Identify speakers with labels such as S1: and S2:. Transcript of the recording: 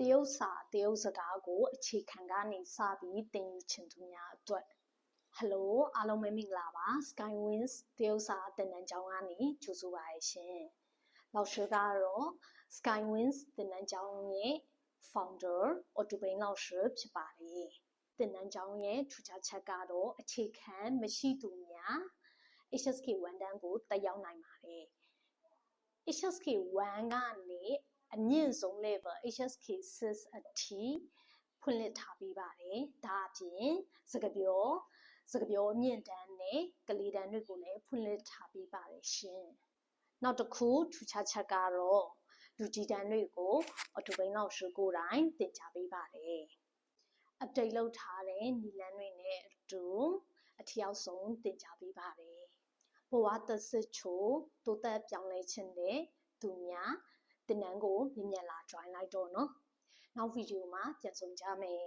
S1: တရုတ်စာတရုတ်စကားကိုအခြေခံကနေစပြီးသင်ယူချင်သူများအတွက် Hello အားလုံးပဲမင်္ဂလာပါ Skywinds တရုတ်စာသင်တန်းကျောင်းကနေကြိုဆိုပါရရှင်။လောက်ရှိကတော့ Skywinds သင်တန်းကျောင်းရဲ့ founder အော်တူဘိန်းလောက်ရှိဖြစ်ပါတယ်။သင်တန်းကျောင်းရဲ့ထူးခြားချက်ကတော့အခြေခံမရှိသူများ HSK 1တန်းကိုတက်ရောက်နိုင်ပါတယ်။ HSK 1ကနေအ မြင့်ဆုံး level HSK 6အထိဖွင့်လှစ်ထားပေးပါတယ်။ဒါအပြင်စကပြောစကပြောအမြင့်တန်းနဲ့ကလေးတန်းတွေကိုလည်းဖွင့်လှစ်ထားပေးပါတယ်ရှင်။နောက်တစ်ခုထူးခြားချက်ကတော့လူကြီးတန်းတွေကိုအထူးဘိန်းလောက်ရှိကိုယ်တိုင်သင်ကြားပေးပါတယ်။ update လုပ်ထားတဲ့နီလန်းတွေနဲ့အတူအထျောက်ဆုံးသင်ကြားပေးပါတယ်။ဘဝသက်စစ်ချိုတိုးတက်ပြောင်းလဲခြင်းတဲ့သူများ တင်နန်းကိုမြင်မြန်လာ join လိုက်တော့နော်နောက်ဗီဒီယိုမှာပြန်ဆုံကြမယ်